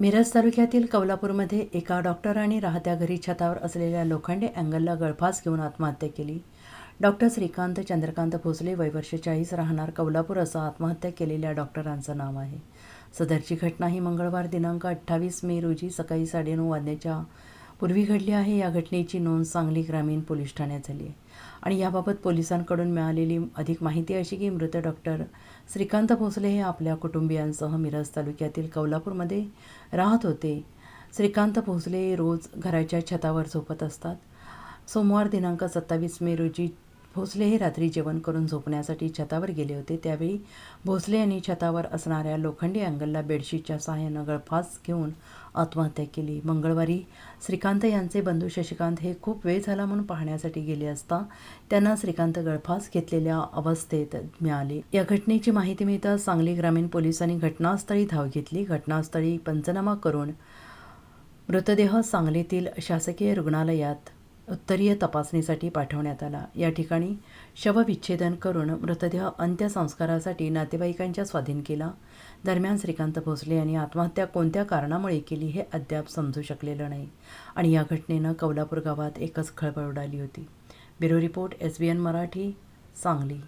मिरज तालुक्यातील कौलापूरमध्ये एका डॉक्टरांनी राहत्या घरी छतावर असलेल्या लोखंडे अँगलला गळफास घेऊन आत्महत्या केली. डॉक्टर श्रीकांत चंद्रकांत भोसले वयवर्ष चाळीस राहणार कौलापूर असं आत्महत्या केलेल्या डॉक्टरांचं नाव आहे. सदरची घटना ही मंगळवार दिनांक अठ्ठावीस मे रोजी सकाळी साडेनऊ वाजण्याच्या पूर्वी घडली आहे या घटनेची नोंद सांगली ग्रामीण पोलीस ठाण्यात झाली आहे. आणि याबाबत पोलिसांकडून मिळालेली अधिक माहिती अशी की मृत डॉक्टर श्रीकांत भोसले हे आपल्या कुटुंबियांसह मिरज तालुक्यातील कौलापूरमध्ये राहत होते. श्रीकांत भोसले रोज घराच्या छतावर झोपत असतात. सोमवार दिनांक सत्तावीस मे रोजी भोसले हे रात्री जेवण करून झोपण्यासाठी छतावर गेले होते. त्यावेळी भोसले यांनी छतावर असणाऱ्या लोखंडी अँगलला बेडशीटच्या सहाय्यानं गळफास घेऊन आत्महत्या केली. मंगळवारी श्रीकांत यांचे बंधू शशिकांत हे खूप वेळ झाला म्हणून पाहण्यासाठी गेले असता त्यांना श्रीकांत गळफास घेतलेल्या अवस्थेत मिळाले. या घटनेची माहिती मिळताच सांगली ग्रामीण पोलिसांनी घटनास्थळी धाव घेतली. घटनास्थळी पंचनामा करून मृतदेह सांगलीतील शासकीय रुग्णालयात उत्तरीय तपासणीसाठी पाठवण्यात आला. या ठिकाणी शवविच्छेदन करून मृतदेह अंत्यसंस्कारासाठी नातेवाईकांच्या स्वाधीन केला. दरम्यान श्रीकांत भोसले यांनी आत्महत्या कोणत्या कारणामुळे केली हे अद्याप समजू शकलेलं नाही आणि या घटनेनं कौलापूर गावात एकच खळबळ उडाली होती. Bureau report S B N Marathi Sangli.